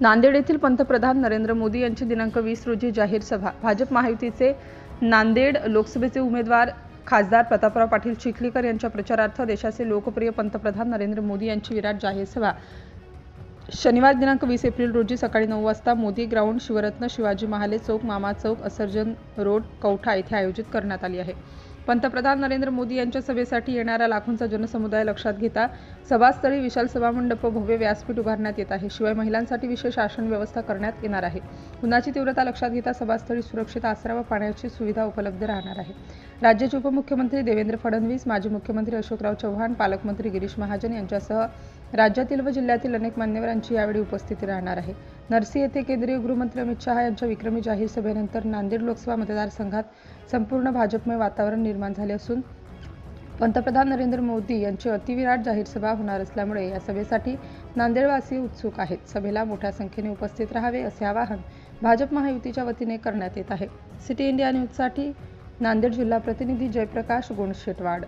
नांदेड येथील पंतप्रधान नरेंद्र मोदी यांची दिनांक वीस रोजी जाहीर सभा. भाजप महायुतीचे नांदेड लोकसभेचे उमेदवार खासदार प्रतापराव पाटील चिखलीकर यांच्या प्रचारार्थ देशाचे लोकप्रिय पंतप्रधान नरेंद्र मोदी यांची विराट जाहीर सभा. शनिवार दिनांक वीस एप्रिल रोजी सकाळी नऊ वाजता मोदी ग्राउंड शिवरत्न शिवाजी महाले चौक मामा चौक असर्जन रोड कौठा येथे आयोजित करण्यात आली आहे. पंतप्रधान नरेंद्र मोदी यांच्या सभेसाठी येणारा लाखोंचा जनसमुदाय लक्षात घेता सभास्थळी विशाल सभामंडप भव्य व्यासपीठ उभारण्यात येत आहे. शिवाय महिलांसाठी विशेष आसन व्यवस्था करण्यात येणार आहे. उन्हाची तीव्रता लक्षात घेता सभास्थळी सुरक्षित आसरा व पाण्याची सुविधा उपलब्ध राहणार आहे. राज्याचे उपमुख्यमंत्री देवेंद्र फडणवीस माजी मुख्यमंत्री अशोकराव चव्हाण पालकमंत्री गिरीश महाजन यांच्यासह राज्यातील व जिल्ह्यातील अनेक मान्यवरांची यावेळी उपस्थिती राहणार आहे. नरसी येथे केंद्रीय गृहमंत्री अमित शहा यांच्या विक्रमी जाहीर सभेनंतर नांदेड लोकसभा मतदारसंघात संपूर्ण भाजपमय वातावरण निर्माण झाले असून पंतप्रधान नरेंद्र मोदी यांची अतिविराट जाहीर सभा होणार असल्यामुळे या सभेसाठी नांदेडवासी उत्सुक आहेत. सभेला मोठ्या संख्येने उपस्थित राहावे असे आवाहन भाजप महायुतीच्या वतीने करण्यात येत आहे. सिटी इंडिया न्यूजसाठी नांदेड जिल्हा प्रतिनिधी जयप्रकाश गोंडशेटवाड.